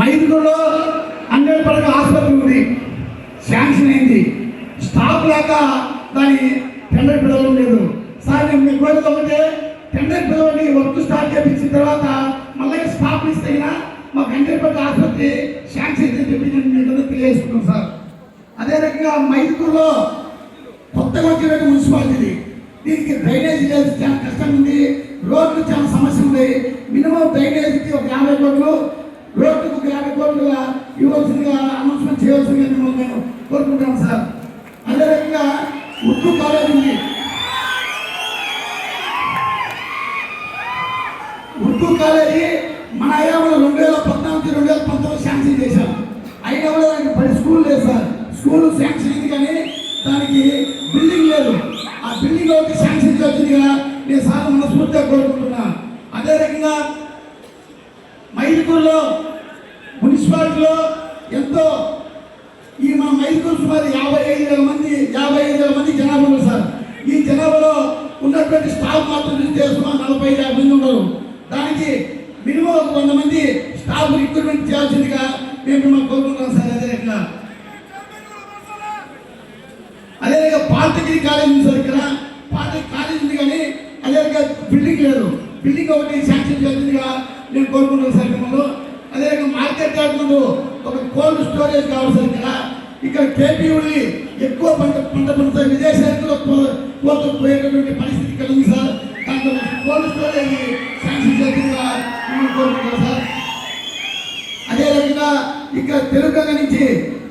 మైదుగులో hundred పడక ఆసుపత్రి ఉంది. శాంక్షన్ అయింది. స్టాఫ్ లేక దాని టెండర్ పిలవడం లేదు. సార్ నేను మీ కోరిక ఒకటే టెండర్ పిలవండి వర్క్ స్టార్ట్ చేయించిన తర్వాత మళ్ళీ స్టాఫ్ ఇస్తే అయినా మా హండ్రెడ్ పడక ఆసుపత్రి శాంక్షన్ అయితే చెప్పి నేను తెలియజేసుకున్నాను సార్. అదే రకంగా మైదుగులో కొత్తగా వచ్చినట్టు మున్సిపాలిటీ దీనికి డ్రైనేజ్ లేదు చాలా కష్టం ఉంది. రోడ్లు చాలా సమస్య ఉంది మినిమం డ్రైనేజ్కి ఒక యాభై కోట్లు రోడ్డుకు ఒక యాభై కోట్లుగా ఇవ్వాల్సిందిగా అనౌన్స్మెంట్ మిమ్మల్ని నేను కోరుకుంటాను సార్? అదే రకంగా ఉర్దూ కాలేజ్ ఉంది ఉర్దూ కాలేజీ మన హయాంలో రెండు వేల పద్నాలుగు రెండు వేల పంతొమ్మిది శాంక్షన్ చేశాం. అయినా కూడా దానికి పది స్కూల్ లేదు సార్. స్కూల్ శాంక్షన్ అయింది కానీ దానికి బిల్డింగ్ లేదు. ఆ బిల్డింగ్ ఒకటి శాంక్షన్ వచ్చిందిగా నేను సార్ మనస్ఫూర్తిగా కోరుకుంటున్నాను అదే రకంగా సుమారు యాభై ఐదు వేల మంది యాభై ఐదు వేల మంది జనాభా ఉన్నారు సార్. ఈ జనాభాలో ఉన్నటువంటి స్టాఫ్ మాత్రం చూస్తే సుమారు నలభై ఐదు యాభై మంది ఉన్నారు. దానికి మినిమం ఒక వంద మంది స్టాఫ్ రిక్రూట్మెంట్ చేయాల్సిందిగా మేము మిమ్మల్ని కోరుకుంటున్నాం సార్. అదే రకంగా. అదే పాలిటెక్నిక్ కాలేజ్ ఉంది సార్ ఇక్కడ. పాలిటెక్నిక్ కాలేజ్ ఉంది కానీ అదే బిల్డింగ్ లేదు. బిల్డింగ్ ఒకటి శాంక్షన్ చేస్తుందిగా నేను కోరుకుంటున్నాను సార్ మిమ్మల్ని. అదే మార్కెట్ కాకుండా ఒక కోల్డ్ స్టోరేజ్ కావాలి సార్ ఇక్కడ. ఇక్కడ కేపీయూడి ఎక్కువ పంట పంట పండుతాయి. విదేశాలకు పోతూ పోయేటటువంటి పరిస్థితి కలిగింది సార్. దాంట్లో కోల్డ్ స్టోరేజ్ శాంక్షన్ చేస్తుందిగా మిమ్మల్ని సార్. అదే రకంగా ఇక్కడ తెలుగు నుంచి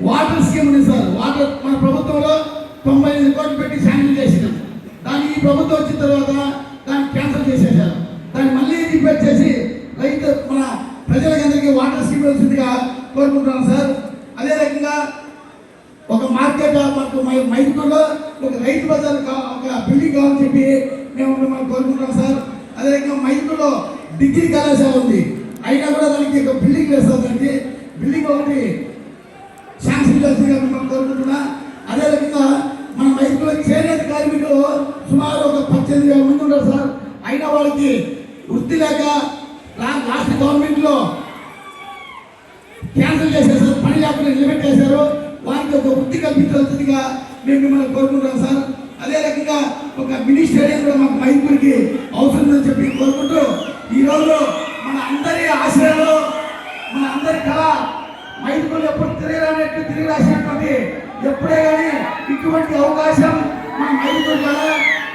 వాటర్ స్కీమ్ ఉంది సార్. వాటర్ మన ప్రభుత్వంలో తొంభై ఎనిమిది కోట్లు పెట్టి శాంక్షన్ చేసినాం. దాన్ని ఈ ప్రభుత్వం వచ్చిన తర్వాత దాన్ని క్యాన్సిల్ చేసేసారు దాన్ని మళ్ళీ రిపేర్ చేసి రైతు మన ప్రజలకందరికీ వాటర్ స్కీమ్ వచ్చిందిగా కోరుకుంటున్నాను సార్. అదే రకంగా ఒక మార్కెట్ మనకు మై- మైదుకూరులో ఒక రైతు బజార్ కా- ఒక బిల్డింగ్ కావాలని చెప్పి మేము మిమ్మల్ని కోరుకుంటున్నాం సార్. అదేవిధంగా మైకులో మైదుకూరులో డిగ్రీ కళాశాల ఉంది. అయినా కూడా దానికి ఒక బిల్డింగ్ వేస్తారు దానికి. బిల్డింగ్ ఒకటి శాంక్షన్ చేస్తుందిగా మిమ్మల్ని కోరుకుంటున్నా. అదేవిధంగా మన మైదుకూరులో చేనేత కార్మికులు సుమారు ఒక పద్దెనిమిది వేల మంది ఉంటారు సార్. అయినా వాళ్ళకి వృత్తి లేక రాష్ట్ర గవర్నమెంట్లో క్యాన్సిల్ చేసేసారు పని లేకుండా నిలబెట్టేశారు. వారికి ఒక రకంగా మేము మిమ్మల్ని కోరుకుంటాం సార్. అదే రకంగా ఒక మినీ స్టేడియం కూడా మాకు మైపూర్కి అవసరం ఉందని చెప్పి కోరుకుంటూ ఈరోజు మన అందరి ఆశయాలు మన అందరి కళ మైపూర్ ఎప్పుడు తిరగరానట్టు తిరిగి రాసినటువంటి ఎప్పుడే కానీ ఇటువంటి అవకాశం మన మైపూర్ కళ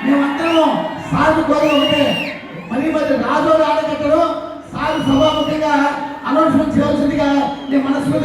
మేమందరం సార్లు కోరగా ఉంటే మరి మధ్య రాజోలు ఆడగట్టడం సార్ సభాముఖంగా అనౌన్స్మెంట్ చేయాల్సిందిగా నేను మనసులో